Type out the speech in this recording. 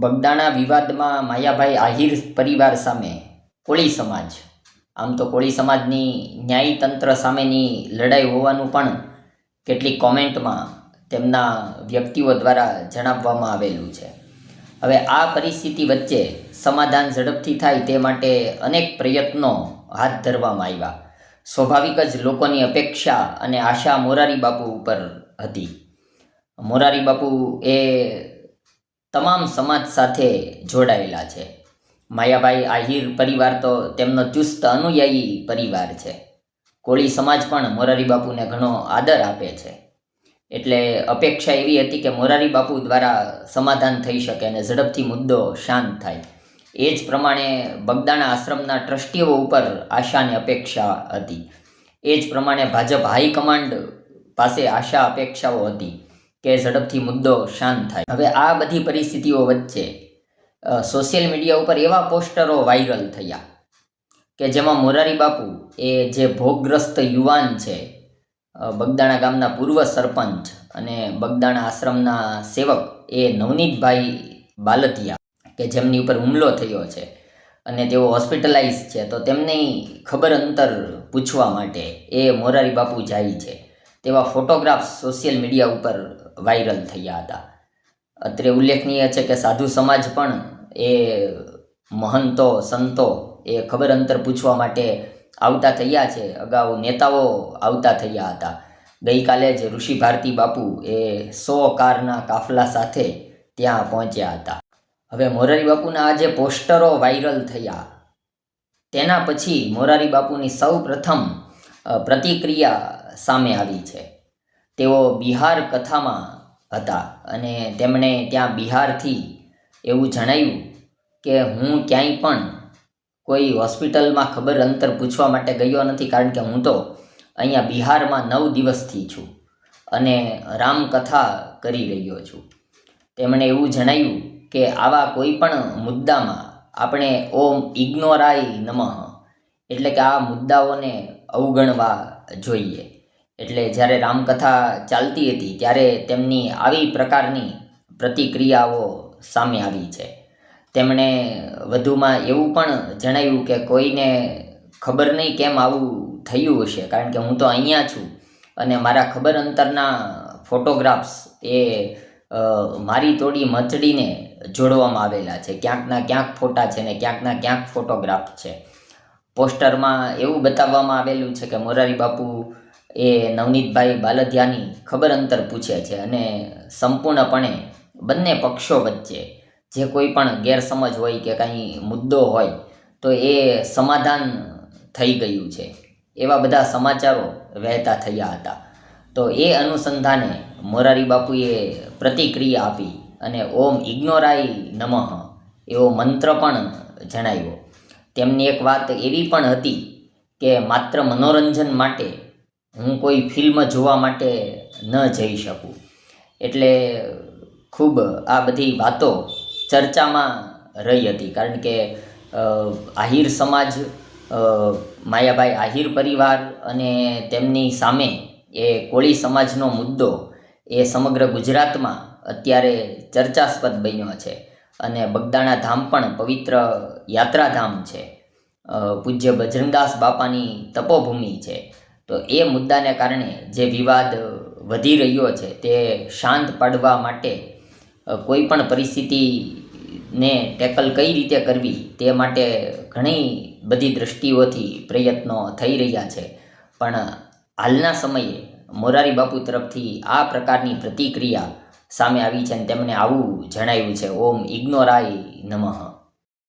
બગદાણા વિવાદમાં માયાભાઈ આહિર પરિવાર સામે કોળી સમાજ. આમ તો કોળી સમાજની ન્યાયતંત્ર સામેની લડાઈ હોવાનું પણ કેટલીક કોમેન્ટમાં તેમના વ્યક્તિઓ દ્વારા જણાવવામાં આવેલું છે. હવે આ પરિસ્થિતિ વચ્ચે સમાધાન ઝડપથી થાય તે માટે અનેક પ્રયત્નો હાથ ધરવામાં આવ્યા. સ્વાભાવિક જ લોકોની અપેક્ષા અને આશા મોરારી બાપુ ઉપર હતી. મોરારી બાપુ એ તમામ સમાજ સાથે જોડાયેલા છે. માયાભાઈ આહિર પરિવાર તો તેમનો ચુસ્ત અનુયાયી પરિવાર છે. કોળી સમાજ પણ મોરારી બાપુને ઘણો આદર આપે છે. એટલે અપેક્ષા એવી હતી કે મોરારી બાપુ દ્વારા સમાધાન થઈ શકે અને ઝડપથી મુદ્દો શાંત થાય. એ જ પ્રમાણે બગદાણા આશ્રમના ટ્રસ્ટીઓ ઉપર આશાની અપેક્ષા હતી. એ જ પ્રમાણે ભાજપ હાઈકમાન્ડ પાસે આશા અપેક્ષાઓ હતી. કે ઝડપથી મુદ્દો શાંત થાય. હવે આ બધી પરિસ્થિતિઓ વચ્ચે સોશિયલ મીડિયા ઉપર એવા પોસ્ટરો વાયરલ થયા કે જેમાં મોરારી બાપુ એ જે ભોગગ્રસ્ત યુવાન છે બગદાણા ગામના પૂર્વ સરપંચ અને બગદાણા આશ્રમના સેવક એ નવનીતભાઈ બાલતિયા કે જેમની ઉપર હુમલો થયો છે અને તેઓ હોસ્પિટલાઇઝ છે, તો તેમની ખબર અંતર પૂછવા માટે એ મોરારી બાપુ જાય છે. તેવા ફોટોગ્રાફ્સ સોશિયલ મીડિયા ઉપર વાયરલ થયા હતા. અત્રે ઉલ્લેખનીય છે કે સાધુ સમાજ પણ એ મહંતો, સંતો એ ખબર અંતર પૂછવા માટે આવતા થયા છે. અગાઉ નેતાઓ આવતા થયા હતા. ગઈકાલે જ ઋષિ ભારતી બાપુ એ સો કારના કાફલા સાથે ત્યાં પહોંચ્યા હતા. હવે મોરારી બાપુના આ જે પોસ્ટરો વાયરલ થયા. તેના પછી મોરારી બાપુની સૌ પ્રથમ પ્રતિક્રિયા સામે આવી છે. તેઓ બિહાર કથામાં હતા અને તેમણે ત્યાં બિહારથી એવું જણાવ્યું કે હું ક્યાંય પણ કોઈ હોસ્પિટલમાં ખબર અંતર પૂછવા માટે ગયો નથી કારણ કે હું તો અહીંયા બિહારમાં નવ દિવસથી છું અને રામકથા કરી રહ્યો છું. તેમણે એવું જણાવ્યું કે આવા કોઈ પણ મુદ્દામાં આપણે ઓમ ઇગ્નોરાય નમઃ. એટલે કે આ મુદ્દાઓને અવગણવા જોઈએ. એટલે જ્યારે રામકથા ચાલતી હતી, ત્યારે તેમની આવી પ્રકારની પ્રતિક્રિયાઓ સામે આવી છે. તેમણે વધુમાં એવું પણ જણાવ્યું કે કોઈને ખબર નહીં કેમ આવું થયું હશે, કારણ કે હું તો અહીંયા છું અને મારા ખબર અંતરના ફોટોગ્રાફ્સ એ મારી તોડી મચડીને જોડવામાં આવેલા છે. ક્યાંકના ક્યાંક ફોટા છે ને ક્યાંકના ક્યાંક ફોટોગ્રાફ છે. પોસ્ટરમાં એવું બતાવવામાં આવેલું છે કે મોરારી બાપુ એ નવનીતભાઈ બાલધિયાની ખબર અંતર પૂછે છે અને સંપૂર્ણપણે બંને પક્ષો વચ્ચે જે કોઈ પણ ગેરસમજ હોય કે કાંઈ મુદ્દો હોય, તો એ સમાધાન થઈ ગયું છે. એવા બધા સમાચારો વહેતા થયા હતા. તો એ અનુસંધાને મોરારી બાપુએ પ્રતિક્રિયા આપી અને ઓમ ઇગ્નોરાય નમઃ એવો મંત્ર પણ જણાવ્યો. તેમની એક વાત એવી પણ હતી કે માત્ર મનોરંજન માટે હું કોઈ ફિલ્મ જોવા માટે ન જઈ શકું. એટલે ખૂબ આ બધી વાતો ચર્ચામાં રહી હતી. કારણ કે આહિર સમાજ માયાભાઈ આહિર પરિવાર અને તેમની સામે એ કોળી સમાજનો મુદ્દો એ સમગ્ર ગુજરાતમાં અત્યારે ચર્ચાસ્પદ બન્યો છે. અને બગદાણા ધામ પણ પવિત્ર યાત્રાધામ છે. પૂજ્ય બજરંગદાસ બાપાની તપોભૂમિ છે. તો એ મુદ્દાને કારણે જે વિવાદ વધી રહ્યો છે તે શાંત પાડવા માટે કોઈ પણ પરિસ્થિતિને ટેકલ કઈ રીતે કરવી તે માટે ઘણી બધી દ્રષ્ટિઓથી પ્રયત્નો થઈ રહ્યા છે. પણ હાલના સમયે મોરારી બાપુ તરફથી આ પ્રકારની પ્રતિક્રિયા સામે આવી છે અને તેમને આવું જણાવ્યું છે ઓમ ઇગ્નોરાય નમઃ.